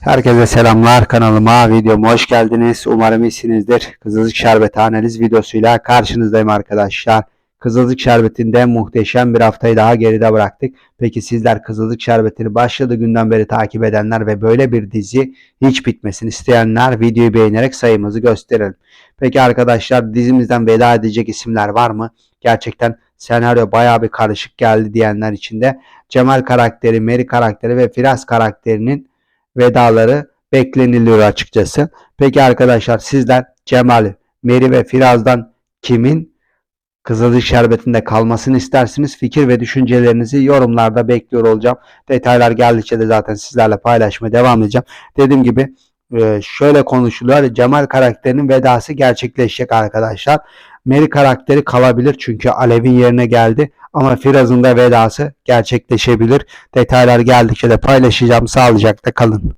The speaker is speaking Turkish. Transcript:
Herkese selamlar kanalıma, videoma hoş geldiniz. Umarım iyisinizdir. Kızılcık Şerbeti analiz videosuyla karşınızdayım arkadaşlar. Kızılcık Şerbeti'nde muhteşem bir haftayı daha geride bıraktık. Peki sizler Kızılcık Şerbeti'ni başladığı günden beri takip edenler ve böyle bir dizi hiç bitmesini isteyenler videoyu beğenerek sayımızı gösterelim. Peki arkadaşlar dizimizden veda edecek isimler var mı? Gerçekten senaryo bayağı bir karışık geldi diyenler için de Cemal karakteri, Meri karakteri ve Firaz karakterinin vedaları bekleniliyor açıkçası. Peki arkadaşlar sizler Cemal, Meri ve Firaz'dan kimin Kızılcık Şerbeti'nde kalmasını istersiniz? Fikir ve düşüncelerinizi yorumlarda bekliyor olacağım. Detaylar geldikçe de zaten sizlerle paylaşmaya devam edeceğim. Dediğim gibi e, şöyle konuşuluyor. Cemal karakterinin vedası gerçekleşecek arkadaşlar. Meri karakteri kalabilir çünkü Alev'in yerine geldi. Ama Firaz'ın da vedası gerçekleşebilir. Detaylar geldikçe de paylaşacağım. Sağlıcakla kalın.